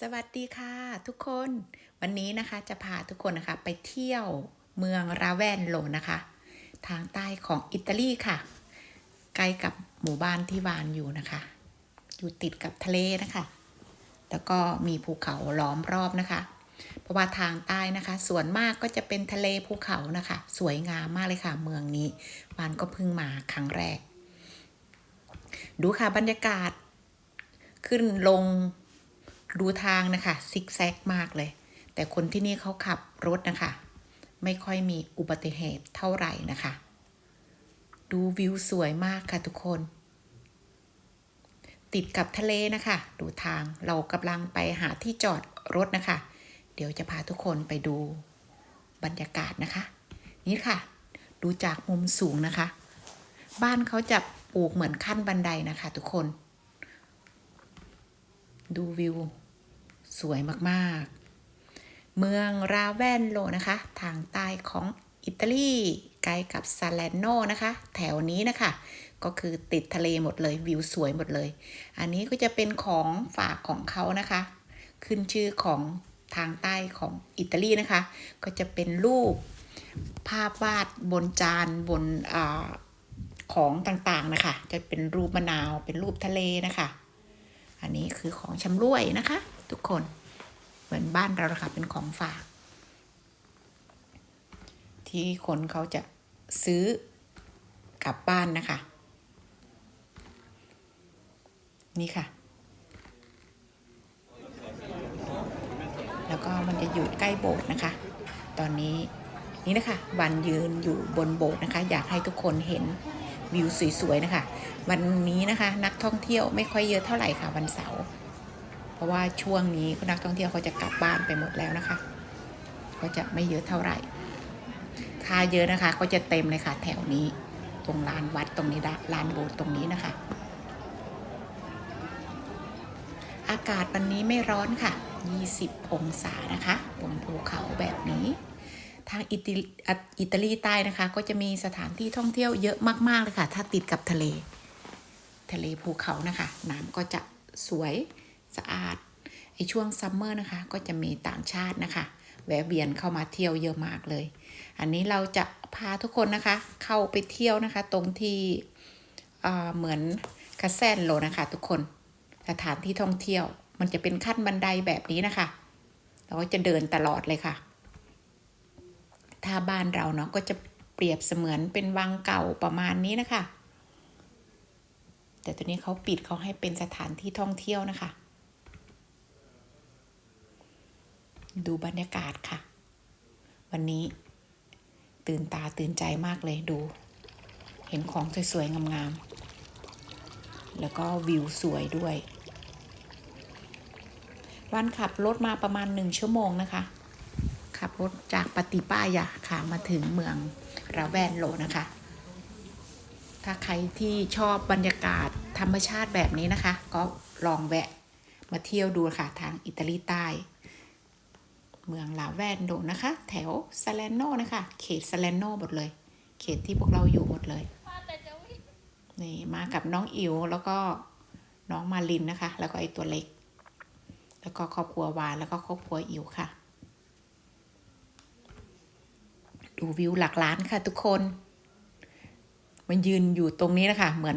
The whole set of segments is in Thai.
สวัสดีค่ะทุกคนวันนี้นะคะจะพาทุกคนนะคะไปเที่ยวเมืองราแวนโลนะคะ ทางใต้ของอิตาลีค่ะ ใกล้กับหมู่บ้านที่วานอยู่นะคะ อยู่ติดกับทะเลนะคะ แล้วก็มีภูเขาล้อมรอบนะคะ เพราะว่าทางใต้นะคะ ส่วนมากก็จะเป็นทะเลภูเขานะคะ สวยงามมากเลยค่ะ เมืองนี้วานก็เพิ่งมาครั้งแรก ดูค่ะบรรยากาศขึ้นลง ดูทางนะคะซิกแซกมากเลย แต่คนที่นี่เขาขับรถนะคะ ไม่ค่อยมีอุบัติเหตุเท่าไหร่นะคะ ดูวิวสวยมากค่ะทุกคน ติดกับทะเลนะคะ ดูทางเรากำลังไปหาที่จอดรถนะคะ เดี๋ยวจะพาทุกคนไปดูบรรยากาศนะคะ นี่ค่ะ ดูจากมุมสูงนะคะ บ้านเขาจะปลูกเหมือนขั้นบันไดนะคะ ทุกคน ดูวิว สวยมากๆ เมืองราแวนโลนะคะ ทางใต้ของอิตาลีใกล้กับซาเลนโนนะคะ แถวนี้นะคะ ก็คือติดทะเลหมดเลยวิวสวยหมดเลย อันนี้ก็จะเป็นของฝากของเขานะคะ ขึ้นชื่อของทางใต้ของอิตาลีนะคะ ก็จะเป็นรูปภาพวาดบนจานบนอของต่างๆนะคะ จะเป็นรูปมะนาวเป็นรูปทะเลนะคะ อันนี้คือของชำร่วยนะคะ ทุกคน เหมือนบ้านเราละค่ะเป็นของฝาก ที่คนเขาจะซื้อกลับบ้านนะคะ นี่ค่ะ แล้วก็มันจะอยู่ใกล้โบสถ์นะคะ ตอนนี้นี่นะคะวันยืนอยู่บนโบสถ์นะคะ อยากให้ทุกคนเห็นวิวสวยๆนะคะ วันนี้นะคะ นักท่องเที่ยวไม่ค่อยเยอะเท่าไหร่ค่ะวันเสาร์ เพราะว่าช่วงนี้นักท่องเที่ยวเขาจะกลับบ้านไปหมดแล้วนะคะก็จะไม่เยอะเท่าไหร่ถ้าเยอะนะคะ ก็จะเต็มเลยค่ะ แถวนี้ตรงลานวัดตรงนี้ละลานโบสถ์ตรงนี้นะคะ อากาศวันนี้ไม่ร้อนค่ะ 20 องศานะคะบนภูเขาแบบนี้ ทางอิตาลีอะอิตาลีใต้นะคะ ก็จะมีสถานที่ท่องเที่ยวเยอะมาก ๆ เลยค่ะ ถ้าติดกับทะเล ทะเลภูเขานะคะ น้ำก็จะสวย สะอาดไอช่วงซัมเมอร์นะคะ ก็จะมีต่างชาตินะคะ แวะเวียนเข้ามาเที่ยวเยอะมากเลย อันนี้เราจะพาทุกคนนะคะ เข้าไปเที่ยวนะคะ ตรงที่เหมือนคาแซนโลนะคะ ทุกคนสถานที่ท่องเที่ยว มันจะเป็นขั้นบันไดแบบนี้นะคะ เราก็จะเดินตลอดเลยค่ะ ถ้าบ้านเราเนาะก็จะเปรียบเสมือนเป็นวังเก่าประมาณนี้นะคะ แต่ตัวนี้เขาปิดเขาให้เป็นสถานที่ท่องเที่ยวนะคะ ดูบรรยากาศค่ะ วันนี้ ตื่นตาตื่นใจมากเลยดู เห็นของสวยๆ งามๆ แล้วก็วิวสวยด้วย วันขับรถมาประมาณหนึ่งชั่วโมงนะคะ ขับรถจากปฏิป้ายะค่ะ มาถึงเมืองราแวนโลนะคะ ถ้าใครที่ชอบบรรยากาศธรรมชาติแบบนี้นะคะ ก็ลองแวะมาเที่ยวดูค่ะทางอิตาลีใต้ เมืองลาแวนโดนะคะ แถวซาเลนโนนะคะ เขตซาเลนโนหมดเลย เขตที่พวกเราอยู่หมดเลยนี่มากับน้องอิ๋วแล้วก็น้องมาลินนะคะ แล้วก็ไอตัวเล็ก แล้วก็ครอบครัววานแล้วก็ครอบครัวอิ๋วค่ะ ดูวิวหลักล้านค่ะทุกคน มันยืนอยู่ตรงนี้นะคะ เหมือน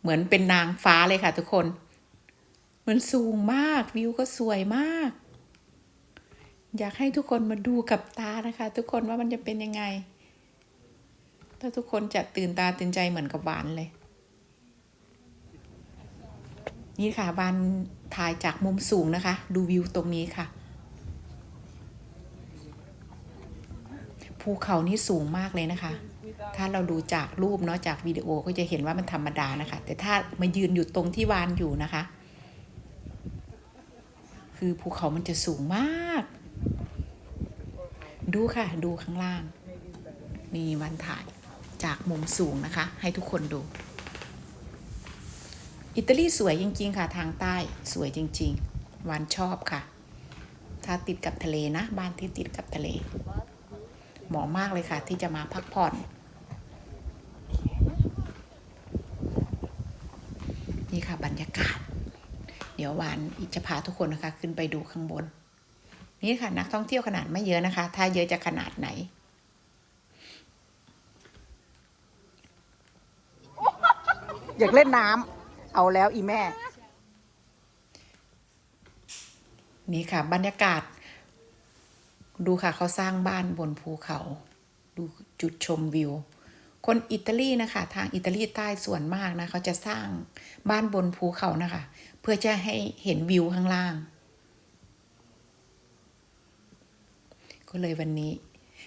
เหมือนเป็นนางฟ้าเลยค่ะทุกคน มันสูงมากวิวก็สวยมาก อยากให้ทุกคนมาดูกับตานะคะ ทุกคนว่ามันจะเป็นยังไง ถ้าทุกคนจะตื่นตาตื่นใจเหมือนกับบานเลย นี่ค่ะบานถ่ายจากมุมสูงนะคะ ดูวิวตรงนี้ค่ะ ภูเขานี่สูงมากเลยนะคะ ถ้าเราดูจากรูปเนาะจากวิดีโอก็จะเห็นว่ามันธรรมดานะคะ แต่ถ้ามายืนอยู่ตรงที่วานอยู่นะคะ คือภูเขามันจะสูงมาก ดูค่ะ ดูข้างล่าง มีวันถ่ายจากมุมสูงนะคะ ให้ทุกคนดู อิตาลีสวยจริง ๆ ค่ะทางใต้สวยจริง ๆ วันชอบค่ะ ถ้าติดกับทะเลนะ บ้านที่ติดกับทะเล เหมาะมากเลยค่ะ ที่จะมาพักผ่อนนี่ค่ะบรรยากาศ เดี๋ยววานจะพาทุกคนนะคะ ขึ้นไปดูข้างบน นี่ค่ะนักท่องเที่ยวขนาดไม่เยอะนะคะ ถ้าเยอะจะขนาดไหนอยากเล่นน้ำเอาแล้วอีแม่ นี่ค่ะ บรรยากาศ ดูค่ะเขาสร้างบ้านบนภูเขา ดูจุดชมวิว คนอิตาลีนะคะ ทางอิตาลีใต้ส่วนมากนะเขาจะสร้างบ้านบนภูเขานะคะ เพื่อจะให้เห็นวิวข้างล่าง ก็เลยวันนี้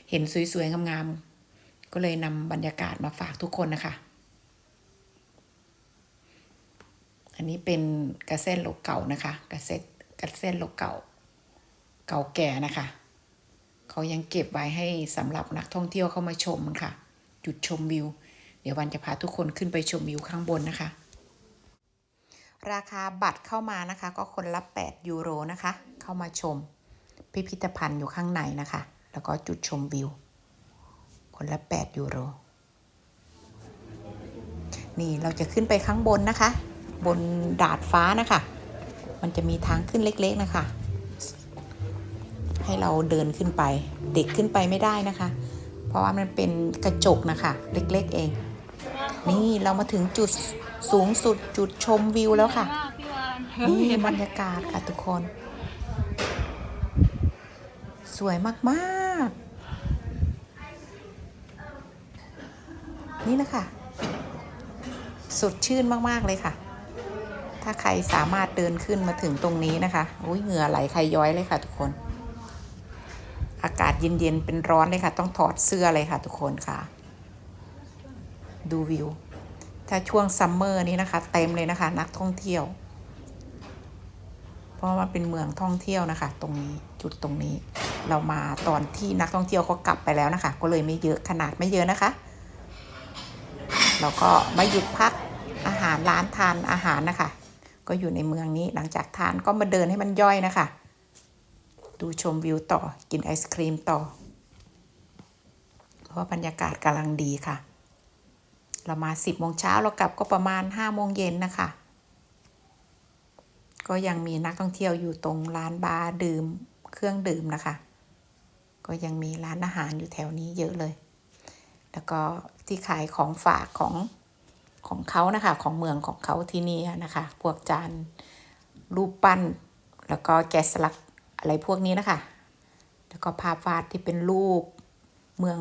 เห็นสวยๆงามๆก็เลยนำบรรยากาศมาฝากทุกคนนะคะ อันนี้เป็นกระเส้นโลกเก่านะคะ กระเซ็นกระเส้นโลกเก่า เก่าแก่นะคะ เขายังเก็บไว้ให้สำหรับนักท่องเที่ยวเข้ามาชมค่ะ จุดชมวิว เดี๋ยววันจะพาทุกคนขึ้นไปชมวิวข้างบนนะคะ ราคาบัตรเข้ามานะคะ ก็คนละ 8 ยูโรนะคะ เข้ามาชม พิพิธภัณฑ์อยู่ข้างในนะคะ แล้วก็จุดชมวิว คนละ 8 ยูโร นี่เราจะขึ้นไปข้างบนนะคะ บนดาดฟ้านะคะ มันจะมีทางขึ้นเล็กๆนะคะ ให้เราเดินขึ้นไป เด็กขึ้นไปไม่ได้นะคะ เพราะว่ามันเป็นกระจกนะคะ เล็กๆเอง นี่เรามาถึงจุดสูงสุดจุดชมวิวแล้วค่ะพี่วานนี่บรรยากาศค่ะทุกคน สวยมากๆ นี่นะคะ สดชื่นมากๆเลยค่ะ ถ้าใครสามารถเดินขึ้นมาถึงตรงนี้นะคะอุ้ยเหงื่อไหลใครย้อยเลยค่ะทุกคน อากาศเย็นๆ เป็นร้อนเลยค่ะ ต้องถอดเสื้อเลยค่ะทุกคนค่ะ ดูวิว ถ้าช่วงซัมเมอร์นี้นะคะ เต็มเลยนะคะ นักท่องเที่ยวเพราะว่าเป็นเมืองท่องเที่ยวนะคะ ตรงนี้จุดตรงนี้ เรามาตอนที่นักท่องเที่ยวเขากลับไปแล้วนะคะ ก็เลยไม่เยอะขนาดไม่เยอะนะคะ เราก็มาหยุดพักอาหารร้านทานอาหารนะคะ ก็อยู่ในเมืองนี้หลังจากทานก็มาเดินให้มันย่อยนะคะ ดูชมวิวต่อกินไอศครีมต่อ เพราะบรรยากาศกำลังดีค่ะ เรามา 10โมงเช้าเรากลับก็ประมาณ5โมงเย็นนะคะก็ยังมีนักท่องเที่ยวอยู่ตรงร้านบาร์ดื่มเครื่องดื่มนะคะ ก็ยังมีร้านอาหารอยู่แถวนี้เยอะเลย แล้วก็ที่ขายของฝากของของเขานะคะ ของเมืองของเขาที่นี่นะคะ พวกจานรูปปั้น แล้วก็แกะสลักอะไรพวกนี้นะคะ แล้วก็ภาพวาดที่เป็นรูปเมือง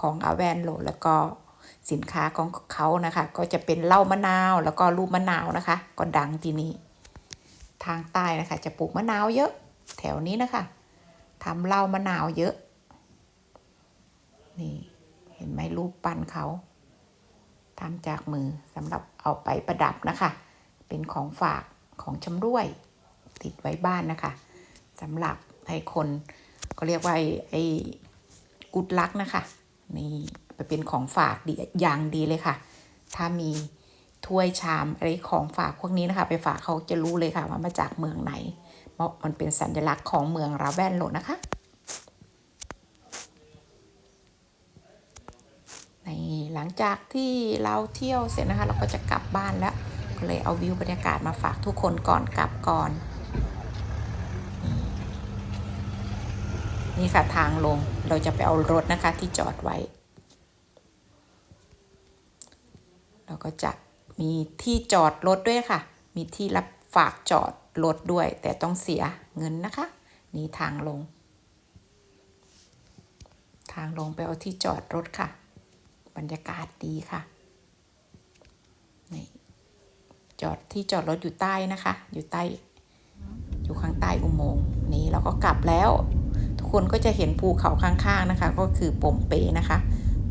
ของอาแวนโลแล้วก็สินค้าของเขานะคะ ก็จะเป็นเหล้ามะนาวแล้วก็รูปมะนาวนะคะ ก็ดังที่นี่ทางใต้นะคะ จะปลูกมะนาวเยอะแถวนี้นะคะ ทำเหล้ามะนาวเยอะ นี่เห็นไหมรูปปั้นเขาทำจากมือสำหรับเอาไปประดับนะคะ เป็นของฝากของชำร่วย ติดไว้บ้านนะคะสำหรับให้คนก็เรียกว่าไอ้ไอ้กุดลักนะคะ นี่ไปเป็นของฝากดีอย่างดีเลยค่ะ ถ้ามีถ้วยชามอะไรของฝากพวกนี้นะคะ ไปฝากเขาจะรู้เลยค่ะว่ามาจากเมืองไหน เพราะมันเป็นสัญลักษณ์ของเมืองราแวนโลนะคะในหลังจากที่เราเที่ยวเสร็จนะคะ เราก็จะกลับบ้านแล้ว ก็เลยเอาวิวบรรยากาศมาฝากทุกคนก่อนกลับก่อน นี่นี่ค่ะทางลงเราจะไปเอารถนะคะที่จอดไว้ เราก็จะมีที่จอดรถด้วยค่ะ มีที่รับ ฝากจอดรถด้วย แต่ต้องเสียเงินนะคะ นี่ทางลง ทางลงไปเอาที่จอดรถค่ะ บรรยากาศดีค่ะนี่จอดที่จอดรถอยู่ใต้นะคะ อยู่ใต้ อยู่ข้างใต้อุโมงค์นี้เราก็กลับแล้ว ทุกคนก็จะเห็นภูเขาข้างๆนะคะ ก็คือปมเปนะคะ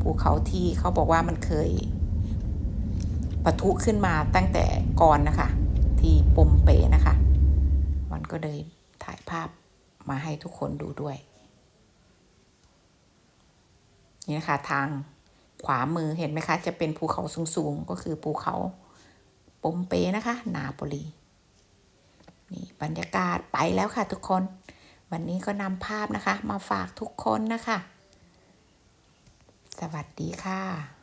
ภูเขาที่เขาบอกว่ามันเคยปะทุขึ้นมาตั้งแต่ก่อนนะคะ ที่ปมเปนะคะ มันก็เลยถ่ายภาพมาให้ทุกคนดูด้วย นี่นะคะทางขวามือเห็นไหมคะ จะเป็นภูเขาสูงๆ ก็คือภูเขาปมเปนะคะ นาโปลีนี่บรรยากาศไปแล้วค่ะทุกคน วันนี้ก็นำภาพนะคะ มาฝากทุกคนนะคะ สวัสดีค่ะ